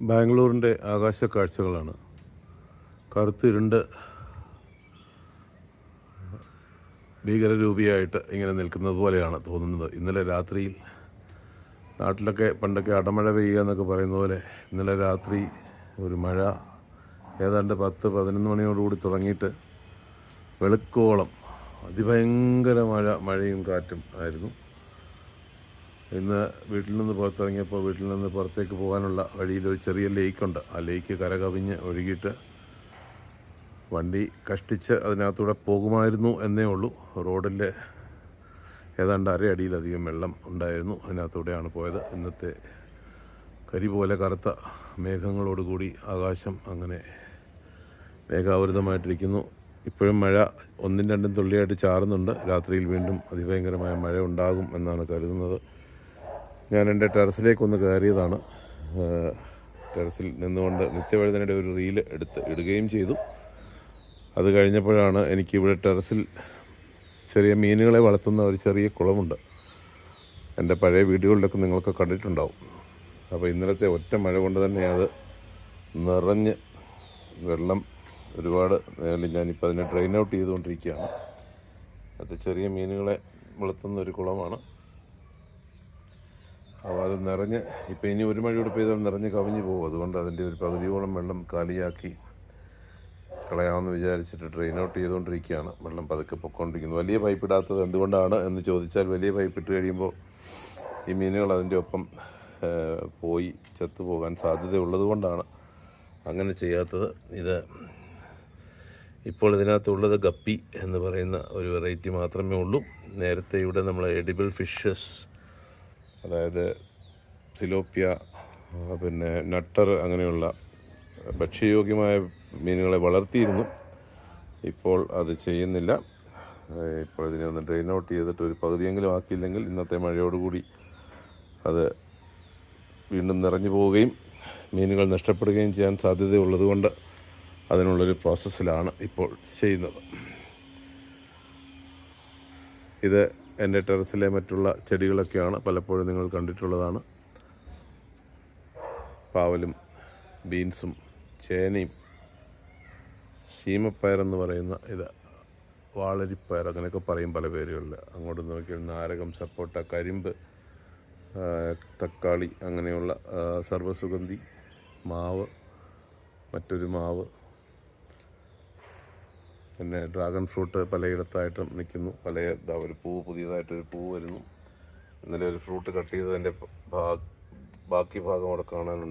ബാംഗ്ലൂരിന്റെ ആകാശ കാഴ്ചകളാണ് കറുത്തിരുണ്ട് ഭീകരരൂപിയായിട്ട് ഇങ്ങനെ നിൽക്കുന്നത് പോലെയാണ് തോന്നുന്നത്. ഇന്നലെ രാത്രിയിൽ നാട്ടിലൊക്കെ പണ്ടൊക്കെ അടമഴ പെയ്യുക എന്നൊക്കെ പറയുന്ന പോലെ ഇന്നലെ രാത്രി ഒരു മഴ ഏതാണ്ട് പത്ത് പതിനൊന്ന് മണിയോടുകൂടി തുടങ്ങിയിട്ട് വെളുക്കോളം അതിഭയങ്കര മഴ മഴയും കാറ്റും ആയിരുന്നു. ഇന്ന് വീട്ടിൽ നിന്ന് പുറത്തിറങ്ങിയപ്പോൾ വീട്ടിൽ നിന്ന് പുറത്തേക്ക് പോകാനുള്ള വഴിയിൽ ഒരു ചെറിയ ലേക്കുണ്ട് ആ ലേക്ക് കരകവിഞ്ഞ് ഒഴുകിയിട്ട് വണ്ടി കഷ്ടിച്ച് അതിനകത്തൂടെ പോകുമായിരുന്നു എന്നേ ഉള്ളൂ. റോഡിൽ ഏതാണ്ട് അരയടിയിലധികം വെള്ളം ഉണ്ടായിരുന്നു. അതിനകത്തൂടെയാണ് പോയത്. ഇന്നത്തെ കരി പോലെ കറുത്ത മേഘങ്ങളോടുകൂടി ആകാശം അങ്ങനെ മേഘാവൃതമായിട്ടിരിക്കുന്നു. ഇപ്പോഴും മഴ ഒന്നും രണ്ടും തുള്ളിയായിട്ട് ചാറുന്നുണ്ട്. രാത്രിയിൽ വീണ്ടും അതിഭയങ്കരമായ മഴ ഉണ്ടാകും എന്നാണ് കരുതുന്നത്. ഞാൻ എന്റെ ടെറസിലേക്കൊന്ന് കയറിയതാണ്. ടെറസിൽ നിന്നുകൊണ്ട് നിത്യവഴുതനയുടെ ഒരു റീൽ എടുത്ത് ഇടുകയും ചെയ്തു. അത് കഴിഞ്ഞപ്പോഴാണ് എനിക്കിവിടെ ടെറസിൽ ചെറിയ മീനുകളെ വളർത്തുന്ന ഒരു ചെറിയ കുളമുണ്ട്. എന്റെ പഴയ വീഡിയോകളിലൊക്കെ നിങ്ങൾക്ക് കണ്ടിട്ടുണ്ടാവും. അപ്പോൾ ഇന്നലത്തെ ഒറ്റ മഴ കൊണ്ട് തന്നെ അത് നിറഞ്ഞ് വെള്ളം ഒരുപാട് ഞാനിപ്പോൾ അതിനെ ഡ്രെയിൻ ഔട്ട് ചെയ്തുകൊണ്ടിരിക്കുകയാണ്. അത് ചെറിയ മീനുകളെ വളർത്തുന്ന ഒരു കുളമാണ്. അപ്പോൾ അത് നിറഞ്ഞ് ഇപ്പോൾ ഇനി ഒരു മഴ കൂടി പെയ്താൽ നിറഞ്ഞ് കവിഞ്ഞ് പോകും. അതുകൊണ്ട് അതിന്റെ ഒരു പകുതിയോളം വെള്ളം കാലിയാക്കി കളയാമെന്ന് വിചാരിച്ചിട്ട് ഡ്രെയിൻ ഔട്ട് ചെയ്തുകൊണ്ടിരിക്കുകയാണ്. വെള്ളം പതുക്കെ പൊക്കോണ്ടിരിക്കുന്നു. വലിയ പൈപ്പ് ഇടാത്തത് എന്തുകൊണ്ടാണ് എന്ന് ചോദിച്ചാൽ വലിയ പൈപ്പ് ഇട്ട് കഴിയുമ്പോൾ ഈ മീനുകൾ അതിന്റെ ഒപ്പം പോയി പോയി ചത്തുപോകാൻ സാധ്യതയുള്ളത് കൊണ്ടാണ് അങ്ങനെ ചെയ്യാത്തത്. ഇത് ഇപ്പോൾ ഇതിനകത്തുള്ളത് ഗപ്പി എന്ന് പറയുന്ന ഒരു വെറൈറ്റി മാത്രമേ ഉള്ളൂ. നേരത്തെ ഇവിടെ നമ്മൾ എഡിബിൾ ഫിഷസ് അതായത് സിലോപ്പിയ പിന്നെ നട്ടർ അങ്ങനെയുള്ള ഭക്ഷ്യയോഗ്യമായ മീനുകളെ വളർത്തിയിരുന്നു. ഇപ്പോൾ അത് ചെയ്യുന്നില്ല. ഇപ്പോൾ ഇതിനെ ഒന്ന് ഡ്രെയിൻ ഔട്ട് ചെയ്തിട്ട് ഒരു പകുതിയെങ്കിലും ആക്കിയില്ലെങ്കിൽ ഇന്നത്തെ മഴയോടുകൂടി അത് വീണ്ടും നിറഞ്ഞു പോവുകയും മീനുകൾ നഷ്ടപ്പെടുകയും ചെയ്യാൻ സാധ്യതയുള്ളതുകൊണ്ട് അതിനുള്ളൊരു പ്രോസസ്സിലാണ് ഇപ്പോൾ ചെയ്യുന്നത്. ഇത് എന്റെ ടെറസിലെ മറ്റുള്ള ചെടികളൊക്കെയാണ് പലപ്പോഴും നിങ്ങൾ കണ്ടിട്ടുള്ളതാണ്. പാവലും ബീൻസും ചേനയും എന്ന് പറയുന്ന ഇത് വാളരിപ്പയർ അങ്ങനെയൊക്കെ പറയും പല പേരുകളിൽ. അങ്ങോട്ട് നോക്കിയാൽ നാരകം സപ്പോട്ട കരിമ്പ് തക്കാളി അങ്ങനെയുള്ള സർവസുഗന്ധി മാവ് മറ്റൊരു മാവ് പിന്നെ ഡ്രാഗൺ ഫ്രൂട്ട് പലയിടത്തായിട്ടും നിൽക്കുന്നു. പല ഇതാ ഒരു പൂവ് പുതിയതായിട്ടൊരു പൂവ് വരുന്നു. ഇന്നലെ ഒരു ഫ്രൂട്ട് കട്ട് ചെയ്തതിന്റെ ബാക്കി ഭാഗം അവിടെ കാണാനുണ്ട്.